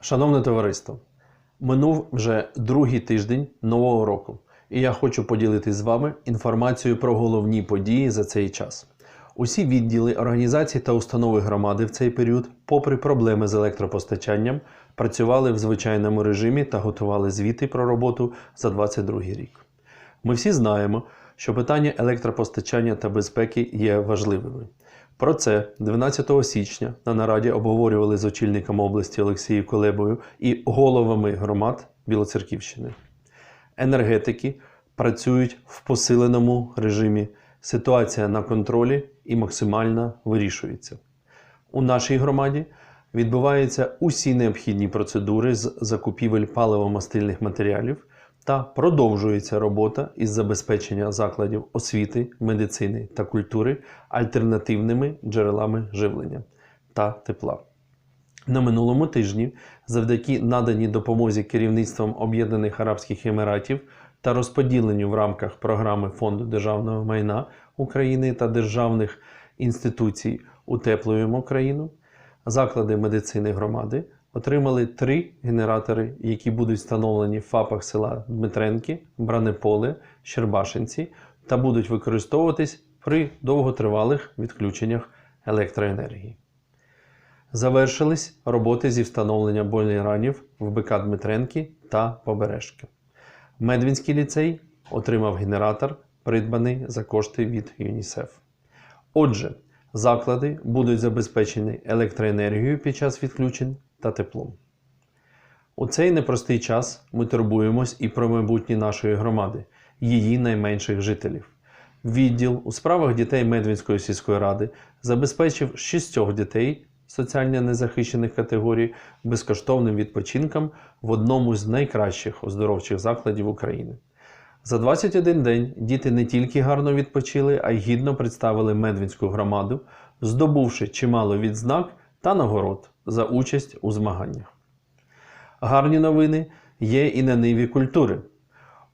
Шановне товариство, минув вже другий тиждень нового року, і я хочу поділитися з вами інформацією про головні події за цей час. Усі відділи, організації та установи громади в цей період, попри проблеми з електропостачанням, працювали в звичайному режимі та готували звіти про роботу за 2022 рік. Ми всі знаємо, що питання електропостачання та безпеки є важливими. Про це 12 січня на нараді обговорювали з очільником області Олексієм Колебою і головами громад Білоцерківщини. Енергетики працюють в посиленому режимі. Ситуація на контролі і максимально вирішується. У нашій громаді відбуваються усі необхідні процедури з закупівель паливо-мастильних матеріалів та продовжується робота із забезпечення закладів освіти, медицини та культури альтернативними джерелами живлення та тепла. На минулому тижні, завдяки наданій допомозі керівництвом Об'єднаних Арабських Еміратів та розподіленню в рамках програми Фонду державного майна України та державних інституцій Утеплюємо країну, заклади медицини громади отримали три генератори, які будуть встановлені в ФАПах села Дмитренки, Бранеполе, Щербашинці та будуть використовуватись при довготривалих відключеннях електроенергії. Завершились роботи зі встановлення бойлеранів в БК Дмитренки та Побережки. Медвінський ліцей отримав генератор, придбаний за кошти від ЮНІСЕФ. Отже, заклади будуть забезпечені електроенергією під час відключень та теплом. У цей непростий час ми турбуємось і про майбутнє нашої громади, її найменших жителів. Відділ у справах дітей Медвінської сільської ради забезпечив шістьох дітей соціально незахищених категорій безкоштовним відпочинком в одному з найкращих оздоровчих закладів України. За 21 день діти не тільки гарно відпочили, а й гідно представили Медвінську громаду, здобувши чимало відзнак та нагород за участь у змаганнях. Гарні новини є і на ниві культури.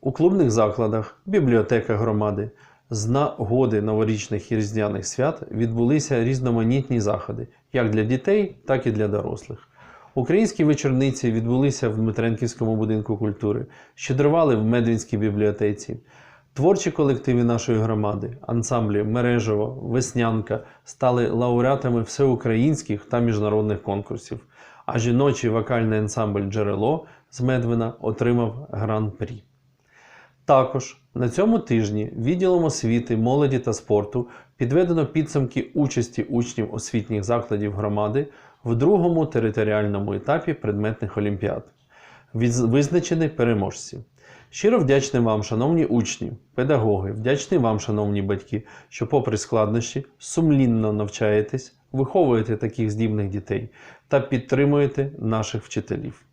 У клубних закладах, бібліотеках громади з нагоди новорічних і різдвяних свят відбулися різноманітні заходи як для дітей, так і для дорослих. Українські вечорниці відбулися в Дмитренківському будинку культури, щедрували в Медвінській бібліотеці. Творчі колективи нашої громади, ансамблі Мережево, Веснянка стали лауреатами всеукраїнських та міжнародних конкурсів, а жіночий вокальний ансамбль Джерело з Медвина отримав гран-прі. Також на цьому тижні відділом освіти, молоді та спорту підведено підсумки участі учнів освітніх закладів громади в другому територіальному етапі предметних олімпіад. Визначені переможці. Щиро вдячний вам, шановні учні, педагоги, вдячний вам, шановні батьки, що, попри складнощі, сумлінно навчаєтесь, виховуєте таких здібних дітей та підтримуєте наших вчителів.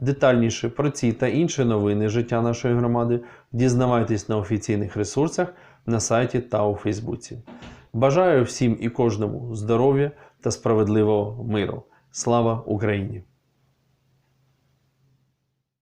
Детальніше про ці та інші новини життя нашої громади дізнавайтесь на офіційних ресурсах на сайті та у Фейсбуці. Бажаю всім і кожному здоров'я та справедливого миру. Слава Україні!